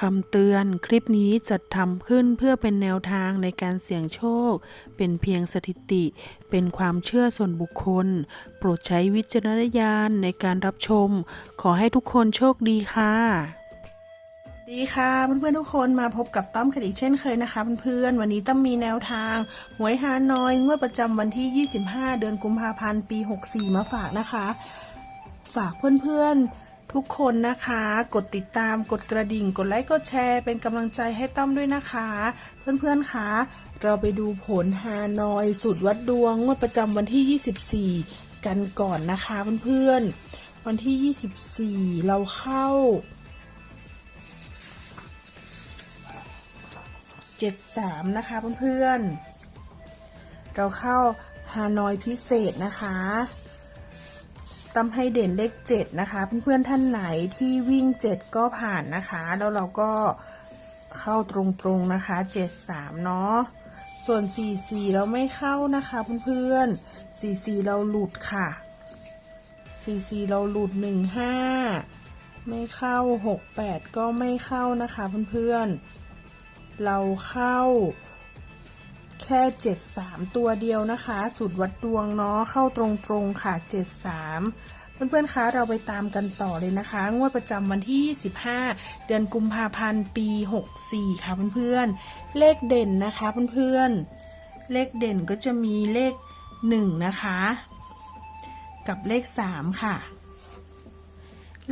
คำเตือนคลิปนี้จัดทำขึ้นเพื่อเป็นแนวทางในการเสี่ยงโชค เป็นเพียงสถิติ เป็นความเชื่อส่วนบุคคล โปรดใช้วิจารณญาณในการรับชม ขอให้ทุกคนโชคดีค่ะ ดีค่ะเพื่อนๆทุกคนมาพบกับต้อมกันอีกเช่นเคยนะคะเพื่อนๆวันนี้ต้อมมีแนวทางหวยฮานอยงวดประจำวันที่ 25 เดือนกุมภาพันธ์ปี 64 มาฝากนะคะ ฝากเพื่อนๆ ทุกคนนะคะ กดติดตามกดกระดิ่ง กดไลค์กดแชร์ เป็นกำลังใจให้ต้อมด้วยนะคะ เพื่อนๆคะเราไปดูผลฮานอยสูตรวัดดวงงวดประจำวันที่ 24 กันก่อนนะคะเพื่อนๆวันที่ 24 เราเข้า 73 นะคะเพื่อนๆเราเข้าฮานอยพิเศษนะคะ ตำให้เด่นเลข 7 นะคะ เพื่อนๆท่านไหนที่วิ่ง 7 ก็ผ่านนะคะ แล้วเราก็เข้าตรงๆนะคะ 73 เนาะส่วน 44 เราไม่เข้านะคะเพื่อนๆ 44 เราหลุดค่ะ 44 เราหลุด 15 ไม่เข้า 68 ก็ไม่เข้านะคะเพื่อนๆ เราเข้า ค่ 73 ตัวเดียวนะคะ สูตรวัดดวงเนาะเข้าตรงๆค่ะ 73เพื่อนๆ คะ เราไปตามกันต่อเลยนะคะ งวดประจำวันที่25เดือนกุมภาพันธ์ ปี 64 ค่ะเพื่อนๆ เลขเด่นนะคะเพื่อนๆ เลขเด่นก็จะมีเลข 1 นะคะ กับเลข 3 ค่ะ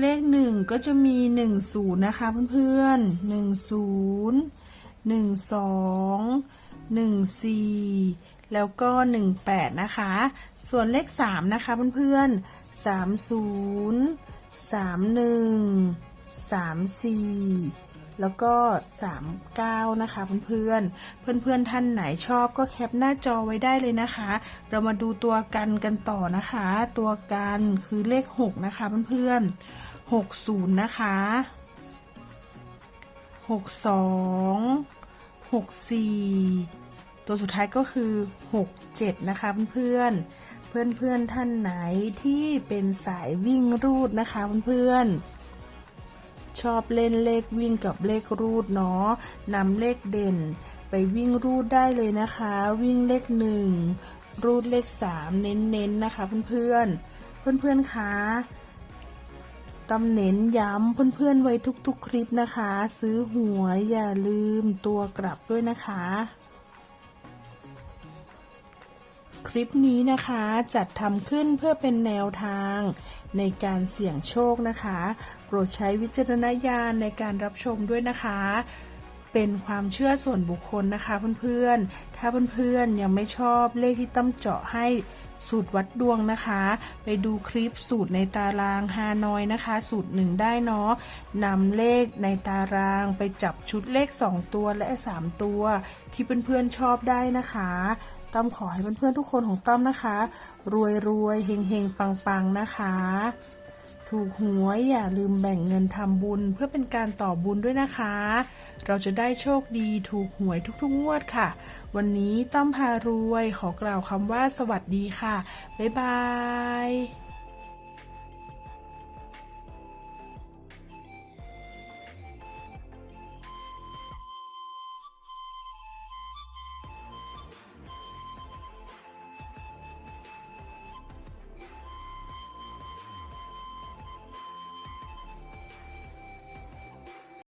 เลขหนึ่งก็จะมีหนึ่งศูนย์นะคะเพื่อนๆห นึ่งศูนย์หนึ่งสองหนึ่งสี่แล้วก็หนึ่งแปดนะคะ ส่วนเลขสามนะคะเพื่อนๆสามศูนย์สามหนึ่งสามสี่แล้วก็สามเก้านะคะเพื่อนๆ เพื่อนๆ ท่านไหนชอบก็แคปหน้าจอไว้ได้เลยนะคะ เรามาดูตัวกันกันต่อนะคะ ตัวกันคือเลขหกนะคะเพื่อนๆหกศูนย์นะคะห กสองหกสี่ตัวสุดท้ายก็คือหกเจ็ดนะคะเพื่อนๆเพื่อนๆท่านไหนที่เป็นสายวิ่งรูดนะคะเพื่อนๆชอบเล่นเลขวิ่งกับเลขรูดเนาะนำเลขเด่นไปวิ่งรูดได้เลยนะคะ วิ่งเลขหนึ่งรูดเลขสามเน้นๆนะคะเพื่อนๆเพื่อนๆคะ ตำเน้นย้ำเพื่อนๆไว้ทุกๆคลิปนะคะ ซื้อหวยอย่าลืมตัวกลับด้วยนะคะ คลิปนี้นะคะจัดทำขึ้นเพื่อเป็นแนวทางในการเสี่ยงโชคนะคะ โปรดใช้วิจารณญาณในการรับชมด้วยนะคะ เป็นความเชื่อส่วนบุคคลนะคะเพื่อนๆ ถ้าเพื่อนๆยังไม่ชอบเลขที่ตั้มเจาะให้ สูตรวัดดวงนะคะ ไปดูคลิปสูตรในตารางฮานอยนะคะ สูตรหนึ่งได้เนาะนำเลขในตารางไปจับชุดเลข 2 ตัวและ 3 ตัว ที่เพื่อนๆชอบได้นะคะต้อมขอให้เพื่อนๆทุกคนของต้อมนะคะ รวยรวยเฮงเฮงปังปังๆนะคะ ถูกหวยอย่าลืมแบ่งเงินทำบุญเพื่อเป็นการต่อบุญด้วยนะคะ เราจะได้โชคดีถูกหวยทุกๆงวดค่ะ วันนี้ต้อมพารวยขอกล่าวคำว่าสวัสดีค่ะ บ๊ายบาย